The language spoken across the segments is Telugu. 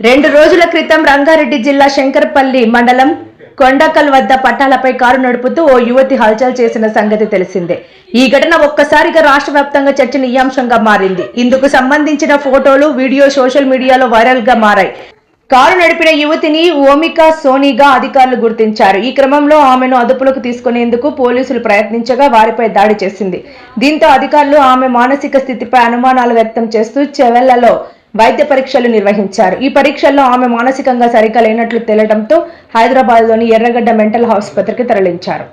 రెండు రోజుల క్రితం రంగారెడ్డి జిల్లా శంకరపల్లి మండలం కొండకల్ వద్ద పట్టాలపై కారు నడుపుతూ ఓ యువతి హల్చల్ చేసిన సంగతి తెలిసిందే. ఈ ఘటన ఒక్కసారిగా రాష్ట్ర వ్యాప్తంగా చర్చనీయాంశంగా మారింది. ఇందుకు సంబంధించిన ఫోటోలు వీడియో సోషల్ మీడియాలో వైరల్గా మారాయి. కారు నడిపిన యువతిని ఓమికా సోనీగా అధికారులు గుర్తించారు. ఈ క్రమంలో ఆమెను అదుపులోకి తీసుకునేందుకు పోలీసులు ప్రయత్నించగా వారిపై దాడి చేసింది. దీంతో అధికారులు ఆమె మానసిక స్థితిపై అనుమానాలు వ్యక్తం చేస్తూ చెవెళ్ళలో వైద్య పరీక్షలు నిర్వహించారు. ఈ పరీక్షల్లో ఆమె మానసికంగా సరిగా లేనట్లు తేలడంతో హైదరాబాద్లోని ఎర్రగడ్డ మెంటల్ ఆసుపత్రికి తరలించారు.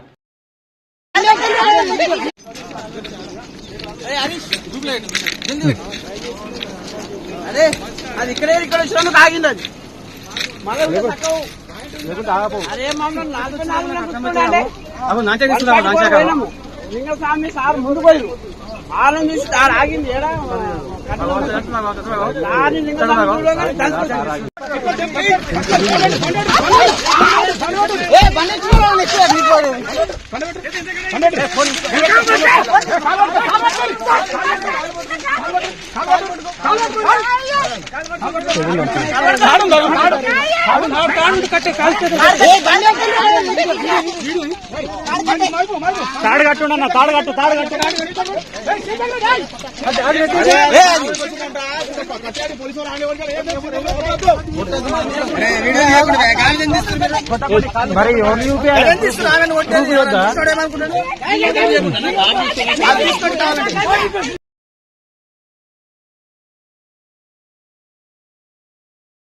అదే అది ఇక్కడే ఇక్కడ వచ్చినందుకు ఆగింది అది. మళ్ళీ ఊరికే చక్కగా- అరే మమ్మల్ని నాలుగు నాలుగు లింగస్వామి సార్ ముందు పోయి ఆలం చూసి సార్ ఆగింది. ఏడా? దాని లింగ బండి తాడు కట్టు తాడు కట్టు. మరి ఎవరిని చూపించాలి